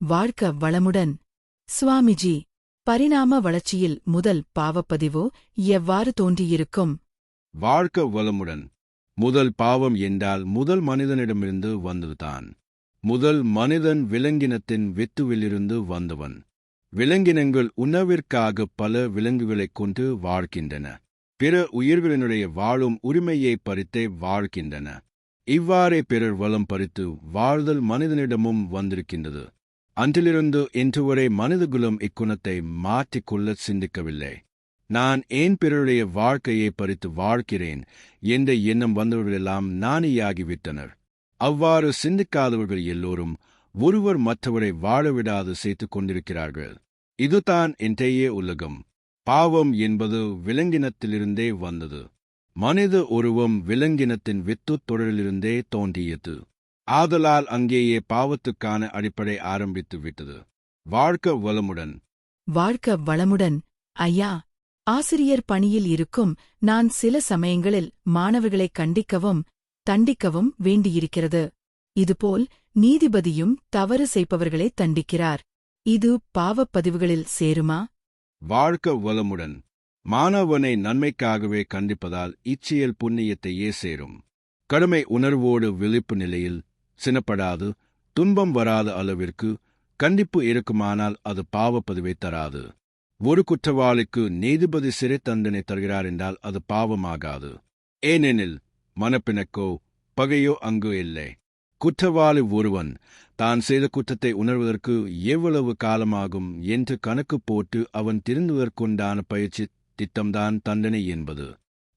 வாழ்க்க வளமுடன். சுவாமிஜி பரிணாம வளர்ச்சியில் முதல் பாவப்பதிவு எவ்வாறு தோன்றியிருக்கும்? வாழ்க்க வளமுடன். முதல் பாவம் என்றால் முதல் மனிதனிடமிருந்து வந்ததுதான். முதல் மனிதன் விலங்கினத்தின் வித்துவிலிருந்து வந்தவன். விலங்கினங்கள் உணவிற்காக பல விலங்குகளைக் கொண்டு வாழ்கின்றன. பிற உயிர்களினுடைய வாழும் உரிமையை பறித்தே வாழ்கின்றன. இவ்வாறே பிறர் வளம் பறித்து வாழ்தல் மனிதனிடமும் வந்திருக்கின்றது. அன்றிலிருந்து இன்று வரை மனிதகுலம் இக்குணத்தை மாற்றிக்கொள்ள சிந்திக்கவில்லை. நான் ஏன் பிறருடைய வாழ்க்கையை பறித்து வாழ்கிறேன் என்ற எண்ணம் வந்தவர்களெல்லாம் நாணியாகிவிட்டனர் அவ்வாறு சிந்திக்காதவர்கள் எல்லோரும் ஒருவர் மற்றவரை வாழவிடாது சேர்த்துக் கொண்டிருக்கிறார்கள். இதுதான் இன்றைய உலகம். பாவம் என்பது விலங்கினத்திலிருந்தே வந்தது. மனித உருவம் விலங்கினத்தின் வித்துத் தொடரிலிருந்தே தோன்றியது. ஆதலால் அங்கேயே பாவத்துக்கான அடிப்படை ஆரம்பித்து விட்டது வாழ்க்க வளமுடன். வாழ்க்க வளமுடன். ஐயா ஆசிரியர் பணியில் இருக்கும் நான் சில சமயங்களில் மாணவர்களை கண்டிக்கவும் தண்டிக்கவும் வேண்டியிருக்கிறது. இதுபோல் நீதிபதியும் தவறு செய்பவர்களை தண்டிக்கிறார். இது பாவப்பதிவுகளில் சேருமா? வாழ்க்க வளமுடன். மாணவனை நன்மைக்காகவே கண்டிப்பதால் இச்செயல் புண்ணியத்தையே சேரும். கடுமை உணர்வோடு விழிப்பு நிலையில் சினப்படாது துன்பம் வராத அளவிற்கு கண்டிப்பு இருக்குமானால் அது பாவப்பதிவை தராது. ஒரு குற்றவாளிக்கு நீதிபதி சிறை தண்டனை தருகிறார் என்றால் அது பாவமாகாது. ஏனெனில் மனப்பிணக்கோ பகையோ அங்கு இல்லை. குற்றவாளி ஒருவன் தான் செய்த குற்றத்தை உணர்வதற்கு எவ்வளவு காலமாகும் என்று கணக்கு போட்டு அவன் திருந்துவதற்குண்டான பயிற்சி திட்டம்தான் தண்டனை என்பது.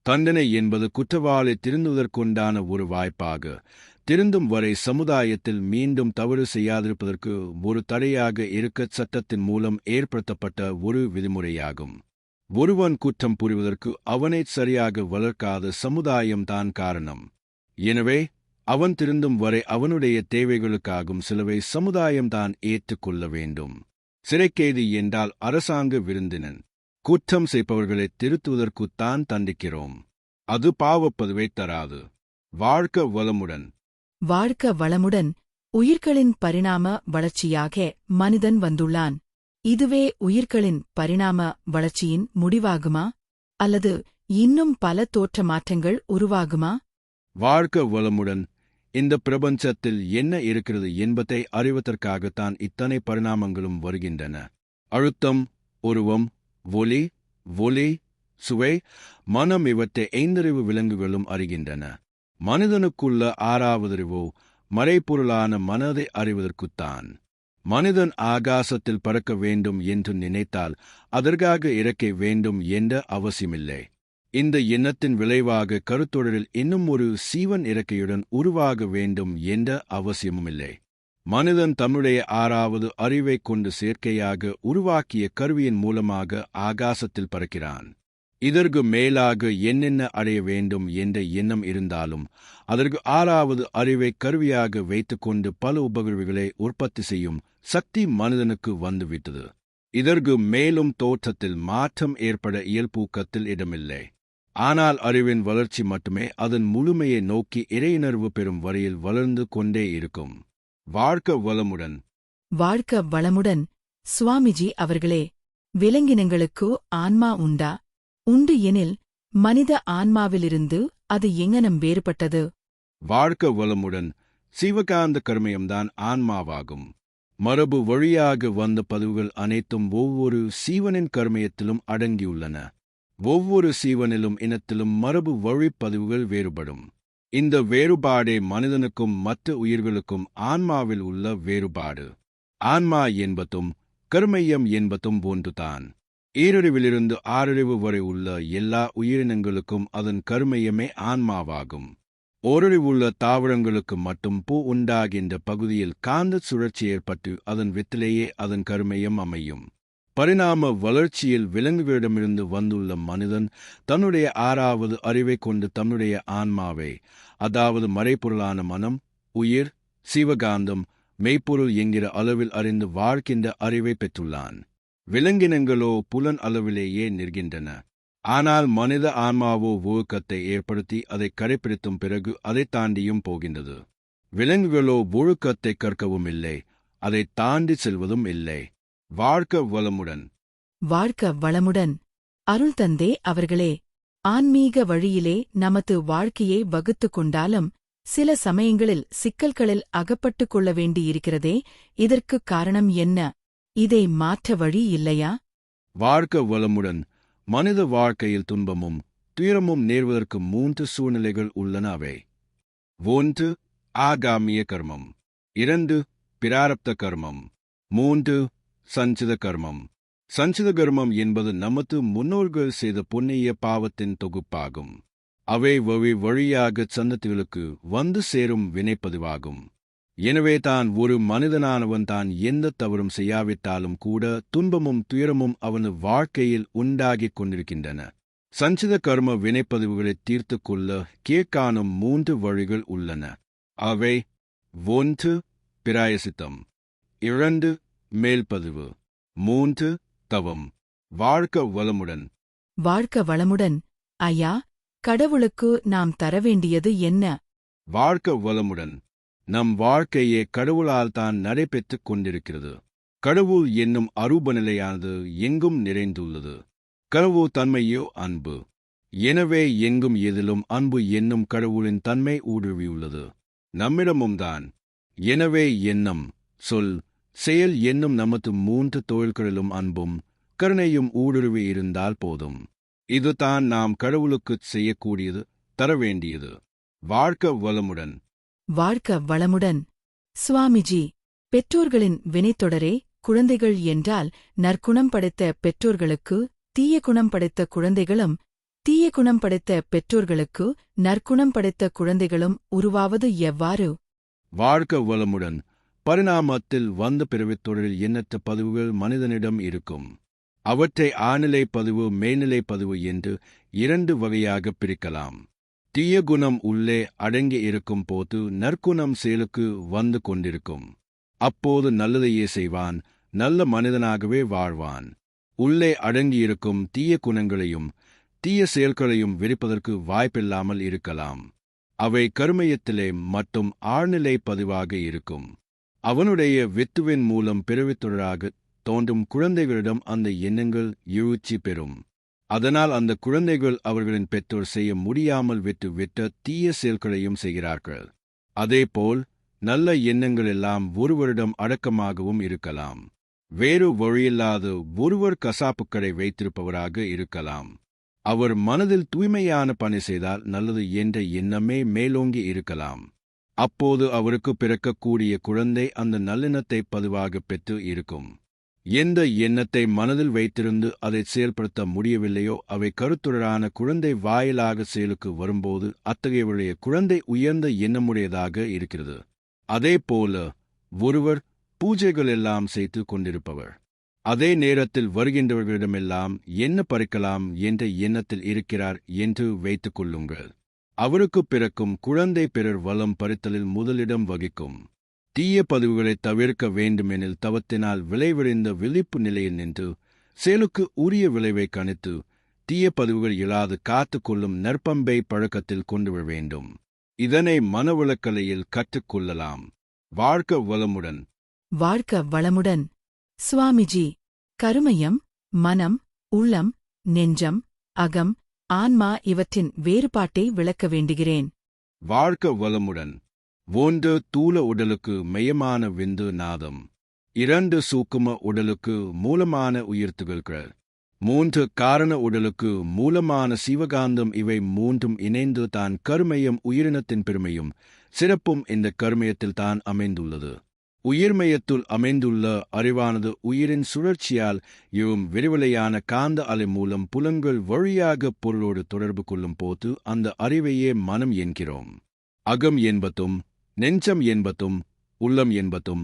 தண்டனை என்பது குற்றவாளி திருந்துவதற்குண்டான ஒரு வாய்ப்பாக திருந்தும் வரை சமுதாயத்தில் மீண்டும் தவறு செய்யாதிருப்பதற்கு ஒரு தடையாக இருக்க சட்டத்தின் மூலம் ஏற்படுத்தப்பட்ட ஒரு விதிமுறையாகும். ஒருவன் குற்றம் புரிவதற்கு அவனை சரியாக வளர்க்காத சமுதாயம்தான் காரணம். எனவே அவன் திருந்தும் வரை அவனுடைய தேவைகளுக்காகும் சிலவை சமுதாயம்தான் ஏற்றுக்கொள்ள வேண்டும். சிறைக்கைதி என்றால் அரசாங்க விருந்தினன். குற்றம் செய்பவர்களை திருத்துவதற்குத்தான் தண்டிக்கிறோம். அது பாவப்பதுவை தராது. வாழ்க்க வளமுடன். வாழ்க்க வளமுடன் உயிர்களின் பரிணாம வளர்ச்சியாக மனிதன் வந்துள்ளான். இதுவே உயிர்களின் பரிணாம வளர்ச்சியின் முடிவாகுமா? அல்லது இன்னும் பல தோற்ற மாற்றங்கள் உருவாகுமா? வாழ்க்க வளமுடன். இந்த பிரபஞ்சத்தில் என்ன இருக்கிறது என்பதை அறிவதற்காகத்தான் இத்தனை பரிணாமங்களும் வருகின்றன. அழுத்தம் உருவம் ஒலி ஒலி சுவை மனம் இவற்றை ஐந்தறிவு விலங்குகளும் அறிகின்றன. மனிதனுக்குள்ள ஆறாவதறிவோ மறைப்பொருளான மனதை அறிவதற்குத்தான். மனிதன் ஆகாசத்தில் பறக்க வேண்டும் என்று நினைத்தால் அதற்காக இறக்க வேண்டும் என்ற அவசியமில்லை. இந்த எண்ணத்தின் விளைவாக கருத்தொடரில் இன்னும் ஒரு சீவன் இறக்கையுடன் உருவாக வேண்டும் என்ற அவசியமுமில்லை. மனிதன் தம்முடைய ஆறாவது அறிவைக் கொண்டு செயற்கையாக உருவாக்கிய கருவியின் மூலமாக ஆகாசத்தில் பறக்கிறான். இதற்கு மேலாக என்னென்ன அடைய வேண்டும் என்ற எண்ணம் இருந்தாலும் அதற்கு ஆறாவது அறிவை கருவியாக வைத்துக்கொண்டு பல உபகருவிகளை உற்பத்தி செய்யும் சக்தி மனிதனுக்கு வந்துவிட்டது. இதற்கு மேலும் தோற்றத்தில் மாற்றம் ஏற்பட இயல்பூக்கத்தில் இடமில்லை. ஆனால் அறிவின் வளர்ச்சி மட்டுமே அதன் முழுமையை நோக்கி இறையுணர்வு பெறும் வரையில் வளர்ந்து கொண்டே இருக்கும். வாழ்க்க வளமுடன். வாழ்க்க வளமுடன். சுவாமிஜி அவர்களே விலங்கினங்களுக்கு ஆன்மா உண்டா? உண்டு எனில் மனித ஆன்மாவிலிருந்து அது எங்கனம் வேறுபட்டது? வாழ்க்க வளமுடன் சிவகாந்த கர்மயம்தான் ஆன்மாவாகும். மரபு வழியாக வந்த பதிவுகள் அனைத்தும் ஒவ்வொரு சீவனின் கர்மயத்திலும் அடங்கியுள்ளன. ஒவ்வொரு சீவனிலும் இனத்திலும் மரபு வழிப்பதிவுகள் வேறுபடும். இந்த வேறுபாடே மனிதனுக்கும் மற்ற உயிர்களுக்கும் ஆன்மாவில் உள்ள வேறுபாடு. ஆன்மா என்பதும் கர்மையம் என்பதும் ஒன்றுதான். ஈரறிவிலிருந்து ஆறறிவு வரை உள்ள எல்லா உயிரினங்களுக்கும் அதன் கருமையமே ஆன்மாவாகும். ஓரறிவுள்ள தாவரங்களுக்கு மட்டும் பூ உண்டாகின்ற பகுதியில் காந்த சுழற்சி ஏற்பட்டு அதன் வித்திலேயே அதன் கருமையம் அமையும். பரிணாம வளர்ச்சியில் விலங்குகளிடமிருந்து வந்துள்ள மனிதன் தன்னுடைய ஆறாவது அறிவை கொண்டு தன்னுடைய ஆன்மாவை அதாவது மறைப்பொருளான மனம் உயிர் சிவகாந்தம் மெய்ப்பொருள் என்கிற அளவில் அறிந்து வாழ்கின்ற அறிவை பெற்றுள்ளான். விலங்கினங்களோ புலன் அளவிலேயே நிற்கின்றன. ஆனால் மனித ஆன்மாவோ ஒழுக்கத்தை ஏற்படுத்தி அதை கடைப்பிடித்தும் பிறகு அதை தாண்டியும் போகின்றது. விலங்குகளோ ஒழுக்கத்தை கற்கவும் இல்லை அதை தாண்டி செல்வதும் இல்லை. வாழ்க்க வளமுடன். வாழ்க்க வளமுடன். அருள் தந்தே அவர்களே. ஆன்மீக வழியிலே நமது வாழ்க்கையை வகுத்துக் கொண்டாலும் சில சமயங்களில் சிக்கல்களில் அகப்பட்டுக் கொள்ள வேண்டியிருக்கிறதே. இதற்குக் காரணம் என்ன? இதை மாற்ற வழி இல்லையா? வாழ்க்க வளமுடன். மனித வாழ்க்கையில் துன்பமும் துயரமும் நேர்வதற்கு மூன்று சூழ்நிலைகள் உள்ளன அவை ஒன்று ஆகாமிய கர்மம். இரண்டு பிராரப்த கர்மம். மூன்று சஞ்சித கர்மம். சஞ்சித கர்மம் என்பது நமது முன்னோர்கள் செய்த புண்ணிய பாவத்தின் தொகுப்பாகும். அவை வழி வழியாக சந்ததிகளுக்கு வந்து சேரும் வினைப்பதிவாகும். எனவே தான் ஒரு மனிதனானவன் தான் எந்த தவறும் செய்யாவிட்டாலும் கூட துன்பமும் துயரமும் அவனது வாழ்க்கையில் உண்டாகிக் கொண்டிருக்கின்றன. சஞ்சித கர்ம வினைப்பதிவுகளை தீர்த்து கொள்ள கீழ்காணும் மூன்று வழிகள் உள்ளன. அவை ஒன்று பிராயசித்தம். இரண்டு மேல்பதிவு. மூன்று தவம். வாழ்க்க வளமுடன். வாழ்க்க வளமுடன். ஐயா கடவுளுக்கு நாம் தர வேண்டியது என்ன? வாழ்க்க வளமுடன். நம் வாழ்க்கையே கடவுளால் தான் நடைபெற்றுக் கொண்டிருக்கிறது. கடவுள் என்னும் அரூப நிலையானது எங்கும் நிறைந்துள்ளது. கடவுள் தன்மையோ அன்பு. எனவே எங்கும் எதிலும் அன்பு என்னும் கடவுளின் தன்மை ஊடுருவியுள்ளது. நம்மிடமும் தான். எனவே எண்ணம் சொல் செயல் என்னும் நமது மூன்று தொழில்களிலும் அன்பும் கருணையும் ஊடுருவி இருந்தால் போதும். இதுதான் நாம் கடவுளுக்குச் செய்யக்கூடியது தர வேண்டியது வாழ்க்க வளமுடன். வாழ்க்க வளமுடன். சுவாமிஜி பெற்றோர்களின் வினைத்தொடரே குழந்தைகள் என்றால் நற்குணம் படைத்த பெற்றோர்களுக்கு தீய குணம் படைத்த குழந்தைகளும் தீய குணம் படைத்த பெற்றோர்களுக்கு நற்குணம் படைத்த குழந்தைகளும் உருவாவது எவ்வாறு? வாழ்க்க வளமுடன். பரிணாமத்தில் வந்த பிறவித் தொடரில் எண்ணற்ற பதிவுகள் மனிதனிடம் இருக்கும். அவற்றை ஆநிலை பதிவு மேல்நிலை பதிவு என்று இரண்டு வகையாக பிரிக்கலாம். தீய குணம் உள்ளே அடங்கி இருக்கும் போது நற்குணம் செயலுக்கு வந்து கொண்டிருக்கும். அப்போது நல்லதையே செய்வான் நல்ல மனிதனாகவே வாழ்வான். உள்ளே அடங்கியிருக்கும் தீய குணங்களையும் தீய செயல்களையும் விரிப்பதற்கு வாய்ப்பில்லாமல் இருக்கலாம். அவை கருமையத்திலே மட்டும் ஆழ்நிலை பதிவாக இருக்கும். அவனுடைய வித்துவின் மூலம் பிறவித்தொடராக தோன்றும் குழந்தைகளிடம் அந்த எண்ணங்கள் எழுச்சி பெறும். அதனால் அந்த குழந்தைகள் அவர்களின் பெற்றோர் செய்ய முடியாமல் விட்டு விட்ட தீய செயல்களையும் செய்கிறார்கள். அதேபோல் நல்ல எண்ணங்கள் எல்லாம் ஒருவரிடம் அடக்கமாகவும் இருக்கலாம். வேறு வழியில்லாத ஒருவர் கசாப்புக்கடை வைத்திருப்பவராக இருக்கலாம். அவர் மனதில் தூய்மையான பணி செய்தால் நல்லது என்ற எண்ணமே மேலோங்கி இருக்கலாம். அப்போது அவருக்கு பிறக்கக்கூடிய குழந்தை அந்த நல்லெண்ணத்தை பதிவாக பெற்று இருக்கும். எந்த எண்ணத்தை மனதில் வைத்திருந்து அதை செயல்படுத்த முடியவில்லையோ அவை கருத்துடரான குழந்தை வாயிலாக செயலுக்கு வரும்போது அத்தகையவருடைய குழந்தை உயர்ந்த எண்ணமுடையதாக இருக்கிறது. அதே போல ஒருவர் பூஜைகள் எல்லாம் செய்து கொண்டிருப்பவர். அதே நேரத்தில் வருகின்றவர்களிடமெல்லாம் என்ன பறிக்கலாம் என்ற எண்ணத்தில் இருக்கிறார் என்று வைத்துக் கொள்ளுங்கள். அவருக்கு பிறக்கும் குழந்தை பிறர் வளம் பறித்தலில் முதலிடம் வகிக்கும். தீய பதிவுகளை தவிர்க்க வேண்டுமெனில் தவத்தினால் விளைவடைந்த விழிப்பு நிலையில் நின்று செயலுக்கு உரிய விளைவை கணித்து தீய பதிவுகள் இல்லாது காத்துக் கொள்ளும் நற்பம்பை பழக்கத்தில் கொண்டு வர வேண்டும். இதனை மனவளக்கலையில் கற்றுக்கொள்ளலாம் வாழ்க்க வளமுடன். வாழ்க்க வளமுடன். சுவாமிஜி கருமையம் மனம் உள்ளம் நெஞ்சம் அகம் ஆன்மா இவற்றின் வேறுபாட்டை விளக்க வேண்டுகிறேன். வாழ்க்க வளமுடன். ஒன்று தூல உடலுக்கு மெய்யமான விந்து நாதம். இரண்டு சூக்கும உடலுக்கு மூலமான உயிர்த்துகள்கள். மூன்று காரண உடலுக்கு மூலமான சிவகாந்தம் இவை மூன்றும் இணைந்து தான் கருமையம் உயிரினத்தின் பெருமையும் சிறப்பும் இந்த கருமையத்தில் தான் அமைந்துள்ளது. உயிர்மயத்துள் அமைந்துள்ள அறிவானது உயிரின் சுழற்சியால் எழும் விரிவலையான காந்த அலை மூலம் புலன்கள் வழியாக பொருளோடு தொடர்பு கொள்ளும் போது அந்த அறிவையே மனம் என்கிறோம். அகம் என்பதும் நெஞ்சம் என்பதும் உள்ளம் என்பதும்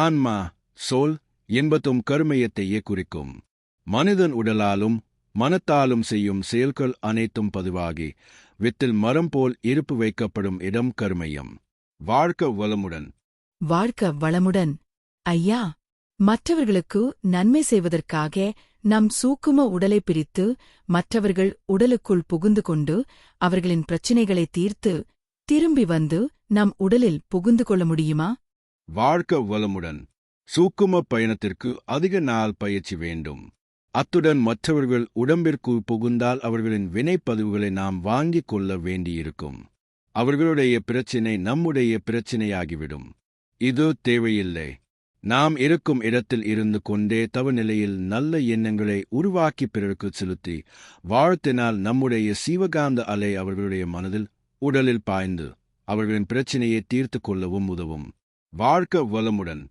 ஆன்மா சோல் என்பதும் கருமையத்தையே குறிக்கும். மனிதன் உடலாலும் மனத்தாலும் செய்யும் செயல்கள் அனைத்தும் பதிவாகி வித்தில் மரம் போல் இருப்பு வைக்கப்படும் இடம் கருமையம். வாழ்க்க வளமுடன். வாழ்க்க வளமுடன். ஐயா மற்றவர்களுக்கு நன்மை செய்வதற்காக நம் சூக்கும உடலை பிரித்து மற்றவர்கள் உடலுக்குள் புகுந்து கொண்டு அவர்களின் பிரச்சினைகளை தீர்த்து திரும்பி வந்து நம் உடலில் புகுந்து கொள்ள முடியுமா? வாழ்க்க வளமுடன். சூக்கும பயணத்திற்கு அதிக நாள் பயிற்சி வேண்டும். அத்துடன் மற்றவர்கள் உடம்பிற்கு புகுந்தால் அவர்களின் வினைப்பதிவுகளை நாம் வாங்கிக் கொள்ள வேண்டியிருக்கும். அவர்களுடைய பிரச்சினை நம்முடைய பிரச்சினையாகிவிடும். இது தேவையில்லை. நாம் இருக்கும் இடத்தில் இருந்து கொண்டே தவநிலையில் நல்ல எண்ணங்களை உருவாக்கி பிறருக்கு செலுத்தி வாழ்த்தினால் நம்முடைய சீவகாந்த அலை அவர்களுடைய மனதில் உடலில் பாய்ந்து அவர்களின் பிரச்சினையை தீர்த்து கொள்ளவும் உதவும். வாழ்க்க வளமுடன்.